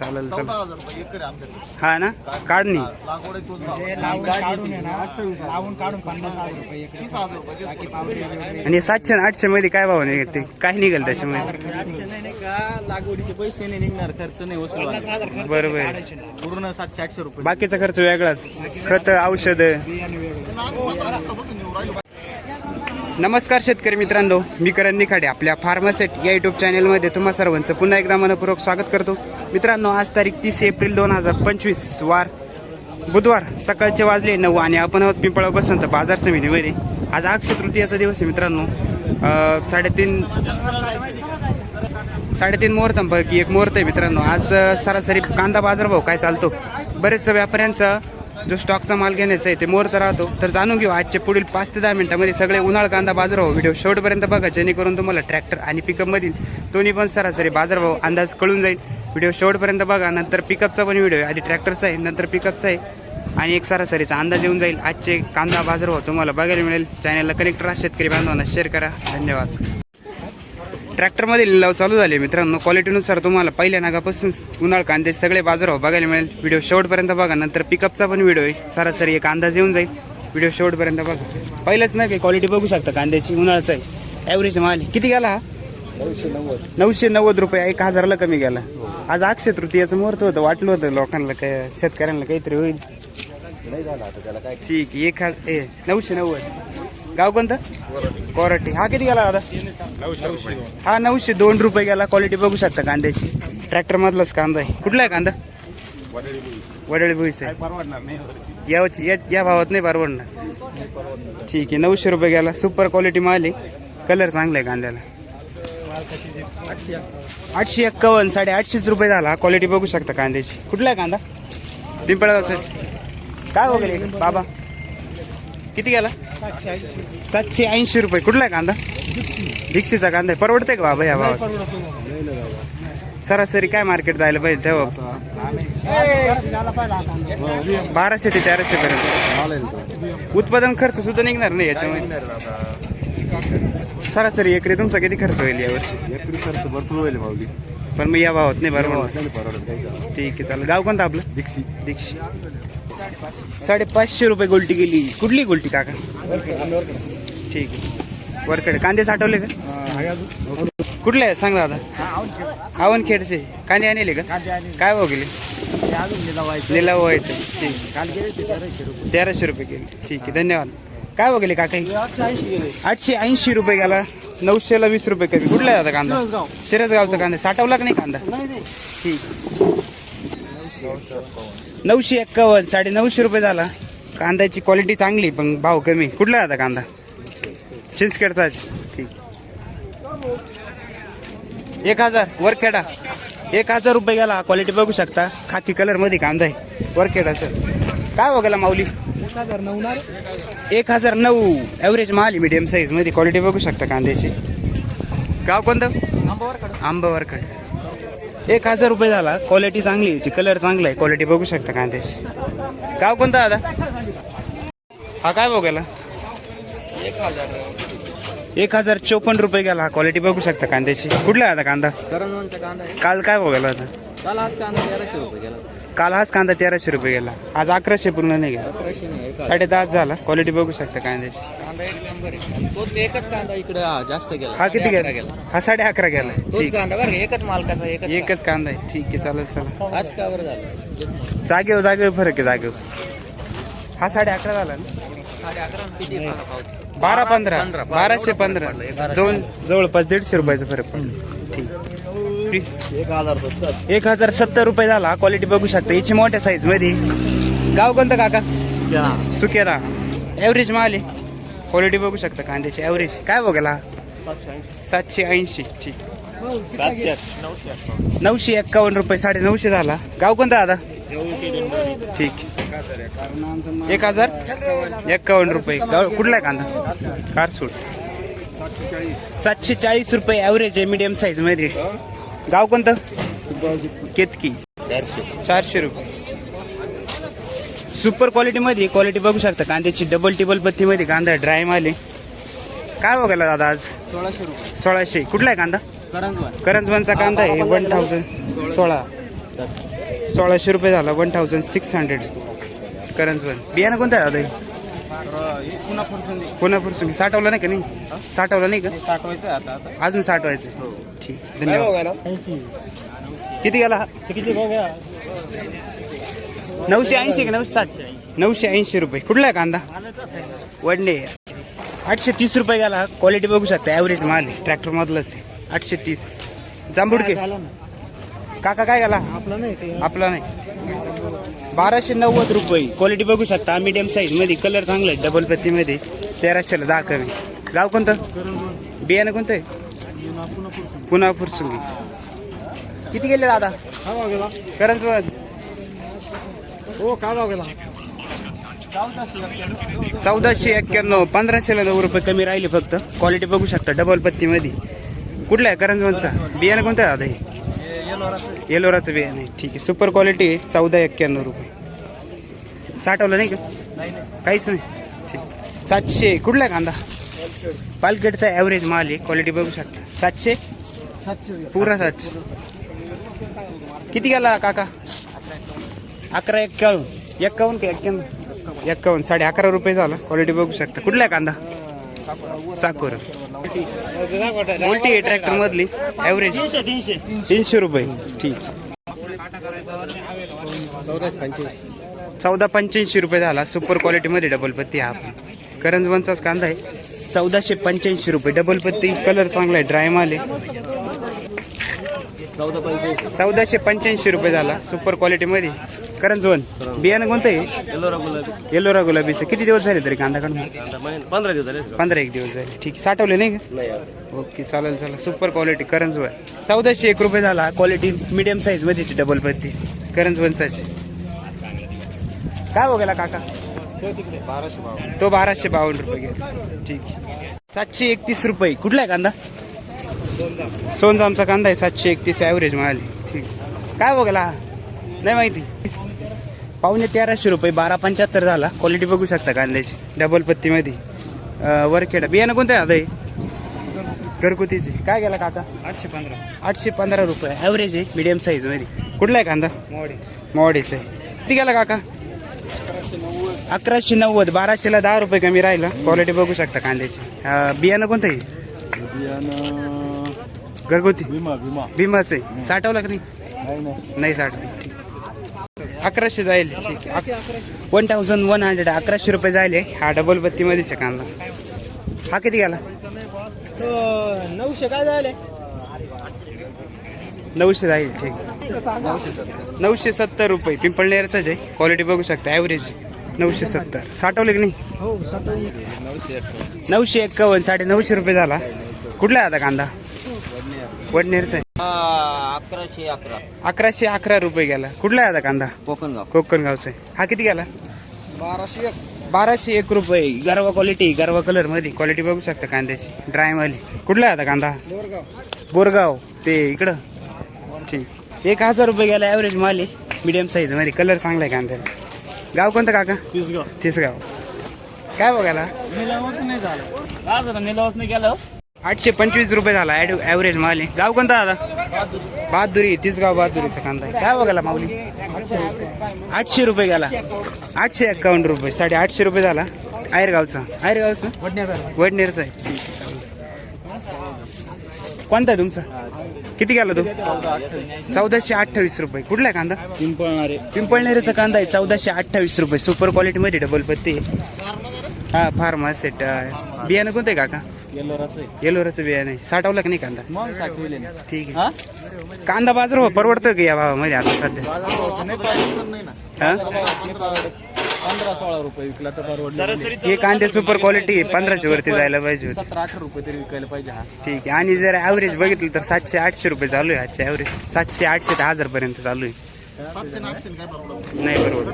चालेल चौदा चालेल हजार रुपये एकर आहे आमच्याकडे. हा ना? काढणी. लागवड आहे तोच भाव. लावून काढून पन्नास हजार रुपये तीस हजार रुपये तेच आणि सातशे आणि आठशे मध्ये काय भाव नाही ते? काय निघेल त्याच्यामध्ये. नाही का? लागवडीचे पैसे नाही निघणार खर्च नाही वसूल होणार. बरोबर आहे. पूर्ण सातशे आठशे रुपये. बाकीचा खर्च वेगळाच. खत औषध. नमस्कार शेतकरी मित्रांनो मी करण निखाडे आपल्या फार्मासेट या युट्यूब चॅनलमध्ये तुम्हा सर्वांचं पुन्हा एकदा मनपूर्वक स्वागत करतो. मित्रांनो आज तारीख तीस एप्रिल दोन हजार पंचवीस वार बुधवार सकाळचे वाजले नऊ आणि आपण आहोत पिंपळा बसंत बाजार समितीमध्ये. आज अक्षय तृतीयाचा दिवस आहे मित्रांनो. साडेतीन साडेतीन मुहूर्तांपैकी एक मुहूर्त आहे मित्रांनो. आज सरासरी कांदा बाजारभाव काय चालतो? बरेच व्यापाऱ्यांचा जो स्टॉकचा माल घेण्याचा आहे ते मुहूर्त राहतो. तर जाणून घेऊ आजचे पुढील पाच ते दहा मिनिटांमध्ये सगळे उन्हाळ कांदा बाजारभाव व्हिडिओ शेवटपर्यंत बघा जेणेकरून तुम्हाला ट्रॅक्टर आणि पिकअपमधील दोन्ही पण सरासरी बाजारभाव अंदाज कळून जाईल. व्हिडिओ शेवटपर्यंत बघा नंतर पिकअपचा पण व्हिडिओ आहे आधी ट्रॅक्टरचा आहे नंतर पिकअपचा आहे आणि एक सरासरीचा अंदाज येऊन जाईल. आजचे कांदा बाजारभाव तुम्हाला बघायला मिळेल. चॅनलला कनेक्ट राहा शेतकरी बांधवांना शेअर करा. धन्यवाद. ट्रॅक्टरमध्ये लिलाव चालू झाले मित्रांनो. क्वालिटीनुसार तुम्हाला पहिल्या नागापासून उन्हाळ कांदे सगळे बाजारावर बघायला मिळेल. व्हिडिओ शेवटपर्यंत बघा नंतर पिकअपचा पण व्हिडिओ आहे. सरासरी एक अंदाज येऊन जाईल. व्हिडिओ शेवटपर्यंत बघा. पहिलंच नाही काही क्वालिटी बघू शकता कांद्याची उन्हाळाचा आहे. ॲव्हरेज माल किती गेला हा? नऊशे नव्वद रुपये. एक हजारला कमी गेला. आज अक्षय तृतीयाचं मुहूर्त होतं. वाटलं होतं लोकांना काय शेतकऱ्यांना काहीतरी होईल. ठीक एक हजार ए नऊशे नव्वद. गाव कोणतं? कोराटी. हा किती गेला दादा? हा नऊशे दोन रुपये गेला. क्वालिटी बघू शकता कांद्याची. ट्रॅक्टर मधलाच कांदा आहे. कुठला आहे कांदा? वडळी भुईचा आहे. या या भावात नाही परवडणार. ठीक आहे नऊशे रुपये गेला. सुपर क्वालिटी माल आहे. कलर चांगला आहे कांद्याला. आठशे एक्कावन्न साडे आठशेच रुपये झाला. क्वालिटी बघू शकता कांद्याची. कुठला आहे कांदा? पिंपळगावचा काय हो वगैरे बाबा. किती गेला? सातशे ऐंशी रुपये. कुठला आहे कांदा? दीक्षेचा कांदा आहे. परवडते का बाबा या भावात? सरासरी काय मार्केट जायला पाहिजे तेव्हा? बाराशे ते तेराशे पर्यंत. उत्पादन खर्च सुद्धा निघणार नाही याच्यामध्ये. सरासरी एकरी तुमचा किती खर्च होईल यावर्षी एकरी खर्च भरपूर होईल भावली पण मग या भावात नाही बरोबर परवडत नाही ठीक आहे चालेल. गाव कोणतं आपलं? दीक्षी दीक्षी साडेपाचशे रुपये गोल्टी गेली. कुठली गोल्टी काका? ठीक आहे. वरकडे. कांदे साठवले का? कुठले? आहे सांग दादा आवनखेडचे. कांदे आणले का? काय भाव गेले? लिलाव व्हायचे. ठीक तेराशे रुपये गेले. ठीक आहे. धन्यवाद. काय भाव गेले काका? आठशे ऐंशी रुपये गेला. नऊशेला वीस रुपये कमी. कुठला आहे दादा कांदा? शिरसगावचा कांदा. साठवला का नाही कांदा? ठीक. नऊशे एक्कावन्न साडे नऊशे रुपये झाला. कांद्याची क्वालिटी चांगली पण भाव कमी. कुठला आता कांदा? चिंचखेडचा ठीक. एक हजार वरखेडा. एक हजार रुपये गेला. क्वालिटी बघू शकता. खाकी कलरमध्ये कांदा आहे. वरखेडा सर काय हो गेला माऊली? एक हजार नऊ. ॲव्हरेज माल आहे मीडियम साईजमध्ये. क्वालिटी बघू शकता कांद्याची. गाव कोणतं? आंबावरकड एक हजार रुपये झाला. क्वालिटी चांगली आहे. कलर चांगला आहे. क्वालिटी बघू शकता कांद्याची गाव कोणतं दादा? हा काय भाव गेला एक हजार चोपन्न रुपये गेला. हा क्वालिटी बघू शकता कांद्याची कुठला आता कांदा? काल काय गेला होता? काल आज कांदा तेराशे रुपये गेला. काल हाच कांदा तेराशे रुपये गेला. आज अकराशे पूर्ण नाही गेला. साडे दहा झाला. क्वालिटी बघू शकता कांद्याची. कांदा एक नंबर आहे. तोच एकच कांदा इकडे हा, जास्त गेला. हा किती साडे अकरा गेला. हा साडे अकरा गेला. तोच ठीक. कांदा बरं का, एकच मालकाचा एकच एकच कांदा आहे. ठीक आहे चालेल चला कांदा. आज का बरं झालं? तेच म्हणतो. जागेवर जागेवर फरक आहे जागेवर. हा साडे अकरा झाला ना? साडे अकरा किती पावती? बारा पंधरा. बाराशे पंधरा. दोन जवळपास दीडशे रुपयाचा फरक पडला. ठीक. एक हजार सत्तर एक हजार सत्तर रुपये झाला. क्वालिटी बघू शकता. याची मोठ्या साईजमध्ये. गाव कोणतं काका? सुकेरा ॲव्हरेज माल आहे. क्वालिटी बघू शकता कांद्याची ॲव्हरेज काय बघायला? सातशे ऐंशी. ठीक. सातशे. नऊशे एक्कावन्न रुपये साडे नऊशे झाला. गाव कोणतं दादा? ठीक. एक हजार एक्कावन्न रुपये. गाव कुठला आहे कांदा? कारसूट सातशे चाळीस. रुपये ॲव्हरेज आहे मीडियम साईजमध्ये. गाव कोणतं? केतकी. चारशे. रुपये. सुपर क्वालिटी मध्ये क्वालिटी बघू शकता. कांद्याची डबल टिबल पत्तीमध्ये कांदा ड्राय माले काय बघायला दादा आज? सोळाशे रुपये. सोळाशे. कुठला आहे कांदा? करंजवन करंजवनचा कांदा आहे. वन थाउजंड सोळा. सोळाशे रुपये झाला. वन थाउजंड सिक्स हंड्रेड करंज वन बियाणं कोणतं आहे दादा? पुन्हा फुरसुंदी पुन्हा साठवलं नाही का नाही? साठवलं नाही का? साठवायचं आता आता. अजून साठवायचं ठीक. धन्यवाद. किती गेला? हा? नऊशे ऐंशी का? नऊशे साठ? नऊशे ऐंशी रुपये. कुठला आहे कांदा? वडणे. आठशे तीस रुपये गेला. क्वालिटी बघू शकता. ॲव्हरेज माल आहे. ट्रॅक्टर मधलंच आहे. आठशे तीस. जांबुडके काका काय गेला? आपलं नाही आपला नाही. बाराशे नव्वद रुपये. क्वालिटी बघू शकता. मीडियम साईजमध्ये कलर चांगला आहे. डबल पत्ती मध्ये तेराशेला दहा कमी गाव कोणतं? बियाणं कोणतं आहे? पुन्हा फुरसुंगी किती गेले दादा? करंज हो काय भाव गेला? चौदाशे एक्क्याण्णव पंधराशेला नऊ रुपये कमी राहिले फक्त. क्वालिटी बघू शकता. डबल पत्ती मध्ये कुठला आहे करंजवनचा? बियाणं कोणतं आहे दादा हे? येलोराचं बियाणं आहे. ठीक आहे. सुपर क्वालिटी आहे. चौदा एक्क्याण्णव रुपये. साठवलं नाही का? काहीच नाही. ठीक. सातशे. कुठला कांदा? पालकेटचा ॲव्हरेज माल आहे. क्वालिटी बघू शकता. सातशे? सातशे पुरा सातशे. किती गेला काका? अकरा एक्कावन्न. एक्कावन्न का एक्क्याण्णव? एक्कावन्न. साडे अकरा रुपये झाला. क्वालिटी बघू शकता. कुठला आहे कांदा साकोर उलटी ट्रॅक्टर मधली ॲव्हरेज तीनशे रुपये. ठीक. चौदा पंच्याऐंशी रुपये झाला. सुपर क्वालिटीमध्ये डबल पत्ती हा आपण करंजवनचाच कांदा आहे. चौदाशे पंच्याऐंशी रुपये डबल पत्ती. कलर चांगला आहे ड्राय माल आहे. चौदाशे पंच्याऐंशी रुपये झाला. सुपर क्वालिटीमध्ये करंजवन बियाणं कोणतं आहे? येलोरा गुलाबीचं. किती दिवस झाले तरी कांदा काढून? पंधरा दिवस झाले. पंधरा एक दिवस झाले. ठीक साठवले नाही का. ओके चालेल चालेल. सुपर क्वालिटी करंजवन चौदाशे एक रुपये झाला. क्वालिटी मिडियम साईजमध्ये डबल पत्ती करंजवनचाची काय बघायला काका? तो बाराशे बावन्न रुपये गेला. ठीक सातशे एकतीस रुपये. कुठला आहे कांदा? सोनजामचा कांदा आहे सातशे एकतीस ॲव्हरेज मिळाली ठीक. काय बघायला हा? नाही माहिती. पावणे तेराशे रुपये बारा पंच्याहत्तर झाला. क्वालिटी बघू शकता कांद्याची. डबल पत्तीमध्ये. वरखेडा बियाणं कोणतं आहे आता हे? घरगुतीचे. काय गेला काका? आठशे पंधरा. आठशे पंधरा रुपये. ॲव्हरेज आहे मिडियम साईजमध्ये कुठला आहे कांदा? मोडीचं आहे. किती गेला काका? अकराशे नव्वद. बाराशेला दहा रुपये कमी राहिला. क्वालिटी बघू शकता कांद्याची. बियाणं कोणतं आहे? बियाणं घरगुती? भीमाचं आहे साठवलं का नाही? नाही साठवलं. अकराशे जाईल ठीक आहे. वन थाउजंड वन हंड्रेड अकराशे रुपये जायले. हा डबल बत्तीमध्येच आहे कांदा. हा किती गेला? नऊशे काय झाले नऊशे जाईल ठीक नऊशे सत्तर रुपये. पिंपळनेरचाच आहे. क्वालिटी बघू शकता. ॲव्हरेज नऊशे सत्तर. साठवले की नाही? हो नऊशे एक्कावन्न साडे नऊशे रुपये झाला. कुठला आहे आता कांदा? वडनेरचा आहे. अकराशे अकरा. अकराशे अकरा रुपये गेला. कुठला आहे आता कांदा? कोकणगाव. कोकणगावचा आहे. हा किती गेला? बाराशे एक. बाराशे एक रुपये. गरवा क्वालिटी गरवा कलरमध्ये. क्वालिटी बघू शकता कांद्याची. ड्राय वाली. कुठला आहे आता कांदा? बोरगाव. बोरगाव. ते इकडं. ठीक. एक हजार रुपये गेला ॲव्हरेज माल आहे. मिडियम साईजमध्ये. कलर चांगला आहे कांद्याला. गाव कोणतं काका? तीसगाव. तिसगाव. काय बघायला? निलावच नाही झालं. काय झालं? निलावत नाही गेलं आठशे पंचवीस रुपये झाला ॲव्हरेज माल आहे. गाव कोणता दादा? बहादुरी. तिसगाव बहादुरीचा कांदा आहे. काय बघायला माऊली? आठशे रुपये गेला. आठशे एक्कावन्न रुपये. साडे आठशे रुपये झाला. आयरगावचा. आयरगावचा? वडनेरचा आहे. कोणता आहे तुमचा? किती गेला तो? चौदाशे अठ्ठावीस रुपये. कुठला आहे कांदा? पिंपळणारे पिंपळनेरचा कांदा आहे. चौदाशे अठ्ठावीस रुपये. सुपर क्वालिटीमध्ये डबल पत्ती. हा फार्मा सेट बियाणं कोणतं आहे काका? येलोराचं बियाणं आहे साठवलं का नाही कांदा? मग साठविले ना. ठीक हा? आहे कांदा बाजार हो परवडतो का या भावामध्ये आता सध्या? हा? पंधरा सोळा रुपये विकला तर परवडलं हे कांदे सुपर क्वालिटी पंधराशे वरती जायला पाहिजे होते. सतरा अठरा रुपये तरी विकायला पाहिजे हा. ठीक आहे. आणि जर ॲव्हरेज बघितलं तर सातशे आठशे रुपये चालू आहे आजचे ॲव्हरेज सातशे आठशे ते हजार पर्यंत चालू आहे. नाही बरोबर.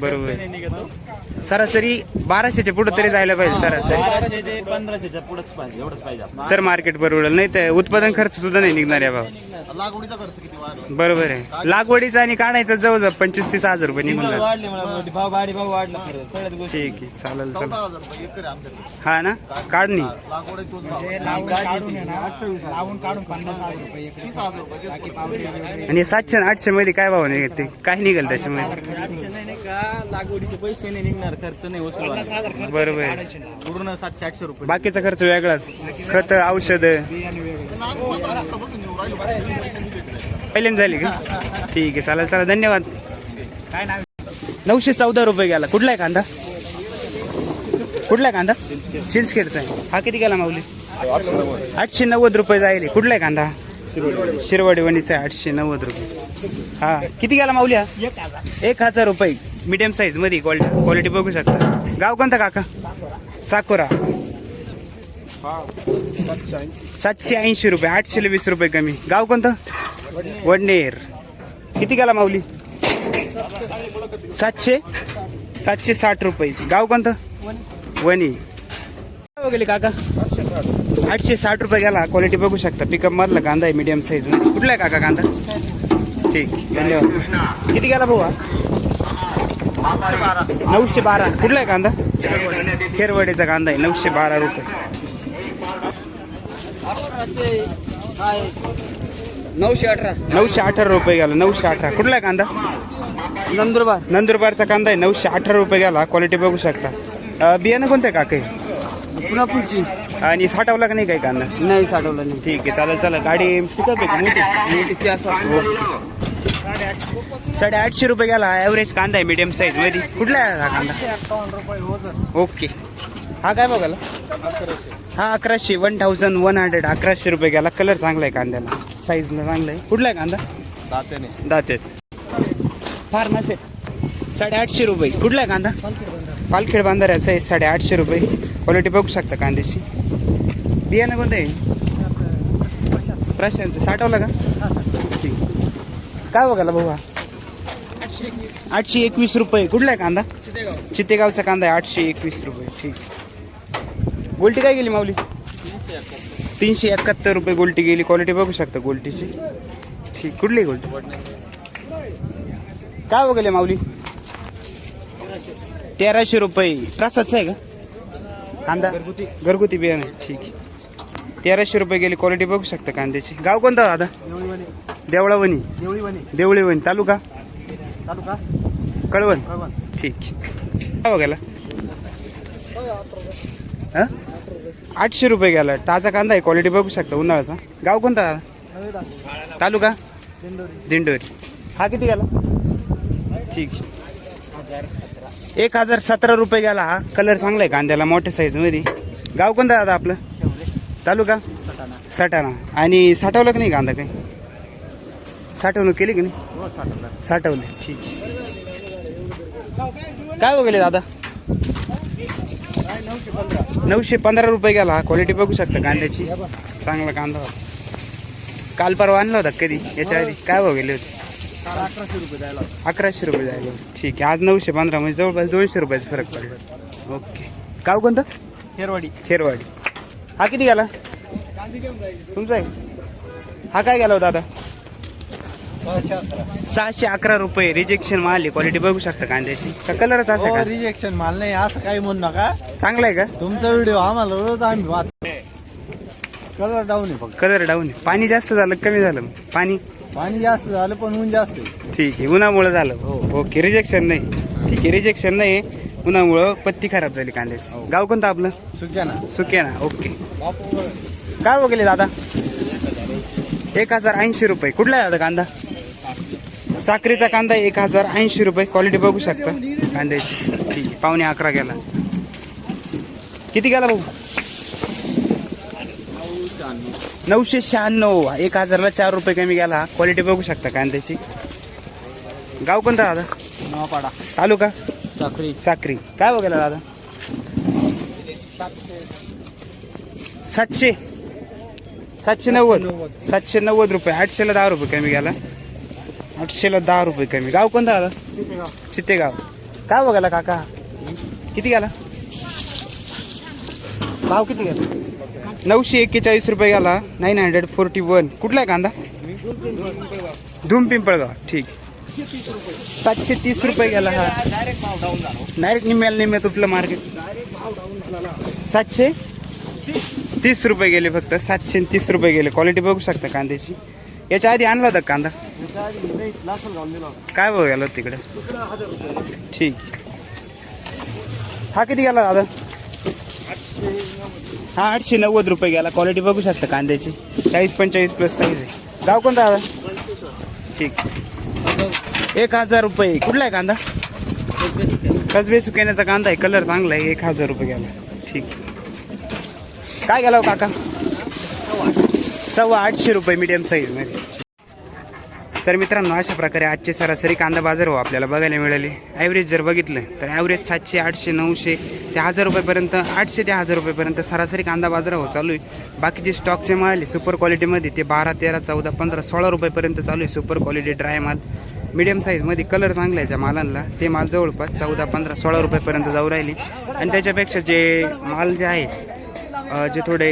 बरोबर. सरासरी बाराशेच्या पुढे तरी जायला पाहिजे सरासरी. ते पंधराशेच्या पुढेच पाहिजे एवढंच पाहिजे. तर मार्केट परवडेल नाही तर उत्पादन खर्च सुद्धा नाही निघणार आहे भाऊ लागवडीचा खर्च किती वाढला? बरोबर आहे. लागवडीचा आणि काढायचं जवळजवळ पंचवीस तीस हजार रुपये निघून जातात. वाढले मला भाव गाडी भाव वाढला खरं. सगळ्याच गोष्टी. ठीक आहे चालेल चालेल. चौदा हजार रुपये एकर आहे आमच्याकडे. हा ना? काढणी. लागवड तोच भाव. हे लावून काढून आहे ना. लावून काढून पन्नास हजार रुपये इकडे तीस हजार रुपये. बाकी पावडे वगैरे आणि सातशे आणि आठशे मध्ये काय भाव निघते काय निघेल त्याच्यामध्ये. आठशे त्याच्यामुळे का लागवडीचे पैसे नाही निघणार खर्च नाही वसूल बरोबर. आहे पूर्ण सातशे आठशे रुपये बाकीचा खर्च वेगळाच. खत औषध. पहिल्यांदा झाली का? ठीक आहे चालेल चालेल. धन्यवाद. काय नाव नऊशे चौदा रुपये गेला. कुठला आहे कांदा? कुठला आहे कांदा? चिंचखेडचा आहे. हा किती गेला माऊली? आठशे नव्वद रुपये जायले कुठला आहे कांदा? शिरवाडी वणीचा आहे. आठशे नव्वद रुपये. हा. किती गेला माऊली हा? एक हजार एक हजार रुपये. मीडियम साईजमध्ये क्वालिटी क्वालिटी बघू शकता. गाव कोणता काका? साकोरा. सातशे ऐंशी रुपये आठशे वीस रुपये कमी. गाव कोणतं? वडनेर. किती गेला माऊली? सातशे. सातशे साठ रुपये. गाव कोणतं? वणी. काय गेली काका? आठशे साठ रुपये गेला. क्वालिटी बघू शकता. पिकअप मधला कांदा आहे मीडियम साईज कुठला आहे काका कांदा? ठीक. धन्यवाद. किती गेला भाऊ नऊशे बारा. कुठला आहे कांदा? खेरवाडीचा कांदा आहे. नऊशे बारा रुपये. नऊशे अठरा. नऊशे अठरा रुपये गेला. नऊशे अठरा. कुठला आहे कांदा? नंदुरबार. नंदुरबारचा कांदा आहे. नऊशे अठरा रुपये गेला. क्वालिटी बघू शकता. बियाणं कोणतं आहे काका? पुन्हा आणि साठवला का नाही काही कांदा? नाही साठवलं नाही. ठीक आहे चालेल चालेल. गाडी पिकअप आहे का? मोठी? मोठी साडे आठशे रुपये गेला. ॲव्हरेज कांदा आहे मीडियम साईजमध्ये कुठला आहे हा कांदा? ओके हा काय बघाला हा अकराशे. वन थाउजंड वन हंड्रेड अकराशे रुपये गेला. कलर चांगला आहे कांद्याला. साईजला चांगला आहे. कुठला आहे कांदा? दात्याने दाते फार्मस आहे साडेआठशे रुपये. कुठला आहे कांदा? पालखेड बांधाऱ्याचा आहे. साडेआठशे रुपये. क्वालिटी बघू शकता कांद्याची. बियाणं कोणतं आहे? प्रशांत साठवलं का? काय बघायला भाऊ हा आठशे एकवीस रुपये. कुठला आहे कांदा? चितेगावचा कांदा आहे आठशे एकवीस रुपये. ठीक. गोल्टी काय गेली माऊली? तीनशे एकाहत्तर रुपये गोल्टी गेली. क्वालिटी बघू शकता गोल्टीची. ठीक. कुठली गोल्टी? काय बघले माऊली? तेराशे रुपये. प्रसादचं आहे का? कांदा? घरगुती घरगुती बियाणं. ठीक. आहे तेराशे रुपये गेली. क्वालिटी बघू शकता कांद्याची. गाव कोणतं दादा? देवळावणी. देवळीवाणी. देवळीवणी तालुका? तालुका? कळवण. कळवण. ठीक. काय बघायला? हा? आठशे रुपये गेला. ताजा कांदा आहे. क्वालिटी बघू शकता. उन्हाळ्याचा. गाव कोणता दादा? तालुका? दिंडोरी. हा किती गेला? ठीक. एक हजार सतरा रुपये गेला हा. कलर चांगला आहे कांद्याला. मोठ्या साईजमध्ये. गाव कोणतं दादा आपलं? तालुका? सटाणा. आणि साठवलं का नाही कांदा काही? साठवणूक केली की नाही? हो साठवलं. साठवले. ठीक. काय बघले दादा? नऊशे पंधरा रुपये गेला. क्वालिटी बघू शकता कांद्याची. चांगला कांदा. होता काल परवा आणला होता कधी? याच्या आधी. काय बघले होते? अकराशे रुपये द्यायला अकराशे रुपये जायला ठीक आहे. आज नऊशे पंधरा म्हणजे जवळपास दोनशे रुपयाचा फरक पडला. ओके. गाव कोणतं? खेरवाडी. खेरवाडी. हा किती गेला? तुमचा आहे हा काय गेला होता आता सहाशे अकरा रुपये रिजेक्शन माल आहे क्वालिटी बघू शकता कांद्याची का कलरच असा का? रिजेक्शन माल नाही असं काही म्हणू नका. चांगला आहे का? तुमचा व्हिडिओ आम्हाला रोज आम्ही वाच कलर डाऊन आहे फक्त. कलर डाऊन आहे. पाणी जास्त झालं कमी झालं? पाणी? पाणी जास्त झालं पण ऊन जास्त आहे. ठीक आहे. उन्हामुळे झालं. ओके रिजेक्शन नाही. ठीक आहे रिजेक्शन नाही. उन्हामुळं पत्ती खराब झाली कांद्याची. गाव कोणतं आपलं? सुक्या ना सुके ना ओके. काय बघले दादा? एक हजार ऐंशी रुपये. कुठला आहे दादा कांदा? साखरेचा कांदा एक हजार ऐंशी रुपये. क्वालिटी बघू शकता कांद्याची. ठीक आहे पावणे अकरा गेला. किती गेला भाऊ? नऊशे शहाण्णव. एक हजारला चार रुपये कमी गेला. क्वालिटी बघू शकता कांद्याची. गाव कोणता दादा? नवापाडा. तालुका? साखरी. साक्री काय बघायला दादा? सातशे. सातशे नव्वद. सातशे नव्वद रुपये. आठशेला दहा रुपये कमी गेला आठशेला दहा रुपये कमी. गाव कोणतं आलं चित्तेगाव काय बघायला काका? किती गेला भाव किती गेला नऊशे एक्केचाळीस रुपये गेला नाईन हंड्रेड फोर्टी वन. कुठला आहे कांदा? धूम पिंपळगाव. ठीक. सातशे तीस रुपये गेला हा. डायरेक्ट निम्याला निम्या तुटलं मार्केट सातशे तीस रुपये गेले फक्त. सातशे आणि तीस रुपये गेले. क्वालिटी बघू शकता कांद्याची. याच्या आधी आणला होता कांदा? काय भाव गेला होता तिकडे? ठीक. हा किती गेला दादा? हा आठशे नव्वद रुपये गेला. क्वालिटी बघू शकता कांद्याची. चाळीस पंचेचाळीस प्लस साईज आहे. गाव कोणता दादा? ठीक. एक हजार रुपये. कुठला आहे कांदा? कसबे सुकेण्याचा कांदा आहे. कलर चांगला आहे. एक हजार रुपये गेला. ठीक. काय गेला हो काका? सव्वा आठशे रुपये मीडियम साईजमध्ये. तर मित्रांनो अशा प्रकारे आजचे सरासरी कांदा बाजार हो आपल्याला बघायला मिळाले. ॲव्हरेज जर बघितलं तर ॲव्हरेज सातशे आठशे नऊशे ते हजार रुपयेपर्यंत आठशे ते हजार रुपयेपर्यंत सरासरी कांदा बाजार हो चालू आहे. बाकीचे स्टॉकचे माल सुपर क्वालिटीमध्ये ते बारा तेरा चौदा पंधरा सोळा रुपयेपर्यंत चालू आहे सुपर क्वालिटी ड्राय माल. मीडियम साईजमध्ये कलर चांगला आहे ज्या मालांना ते माल जवळपास चौदा पंधरा सोळा रुपयापर्यंत जाऊ राहिले. आणि त्याच्यापेक्षा जे माल जे आहे जे थोडे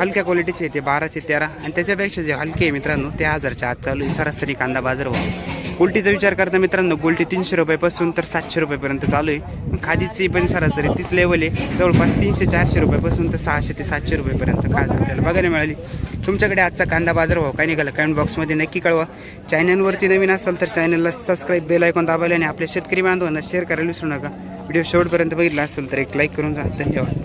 हलक्या क्वालिटीचे ते बाराचे तेरा. आणि त्याच्यापेक्षा जे हलके आहे मित्रांनो ते हजारच्या आत चालू आहे. सरासरी कांदा बाजार भाव गोल्टीचा विचार करता मित्रांनो गोल्टी तीनशे रुपयापासून तर सातशे रुपयेपर्यंत चालू आहे. खादीची पण सरासरी तीच लेवल आहे. जवळपास तीनशे चारशे रुपयापासून तर सहाशे ते सातशे रुपयेपर्यंत खाद आपल्याला बघायला मिळाली. तुमच्याकडे आजचा कांदा बाजार भाव काय निघाला? कमेंट बॉक्समध्ये नक्की कळवा. चॅनलवरती नवीन असाल तर चॅनलला सबस्क्राईब बेल ऐकून दाबायला आणि आपल्या शेतकरी बांधवांना शेअर करायला विसरू नका. व्हिडिओ शेवटपर्यंत बघितला असेल तर एक लाईक करून जा. धन्यवाद.